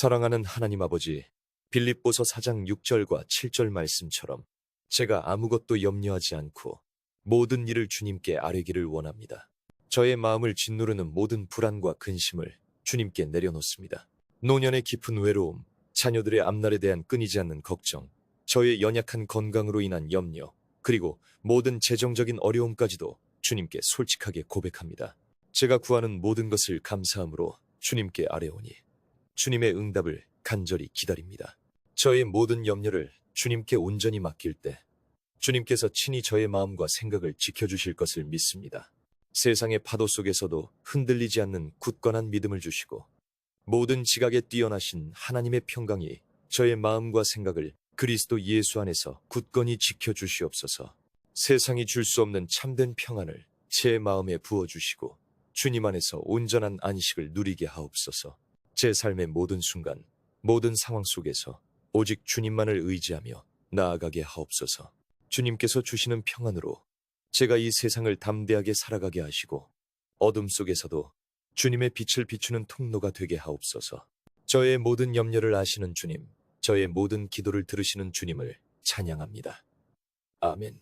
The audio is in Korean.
사랑하는 하나님 아버지, 빌립보서 4장 6절과 7절 말씀처럼 제가 아무것도 염려하지 않고 모든 일을 주님께 아뢰기를 원합니다. 저의 마음을 짓누르는 모든 불안과 근심을 주님께 내려놓습니다. 노년의 깊은 외로움, 자녀들의 앞날에 대한 끊이지 않는 걱정, 저의 연약한 건강으로 인한 염려, 그리고 모든 재정적인 어려움까지도 주님께 솔직하게 고백합니다. 제가 구하는 모든 것을 감사함으로 주님께 아뢰오니 주님의 응답을 간절히 기다립니다. 저의 모든 염려를 주님께 온전히 맡길 때 주님께서 친히 저의 마음과 생각을 지켜주실 것을 믿습니다. 세상의 파도 속에서도 흔들리지 않는 굳건한 믿음을 주시고 모든 지각에 뛰어나신 하나님의 평강이 저의 마음과 생각을 그리스도 예수 안에서 굳건히 지켜주시옵소서. 세상이 줄 수 없는 참된 평안을 제 마음에 부어주시고 주님 안에서 온전한 안식을 누리게 하옵소서. 제 삶의 모든 순간, 모든 상황 속에서 오직 주님만을 의지하며 나아가게 하옵소서. 주님께서 주시는 평안으로 제가 이 세상을 담대하게 살아가게 하시고 어둠 속에서도 주님의 빛을 비추는 통로가 되게 하옵소서. 저의 모든 염려를 아시는 주님, 저의 모든 기도를 들으시는 주님을 찬양합니다. 아멘.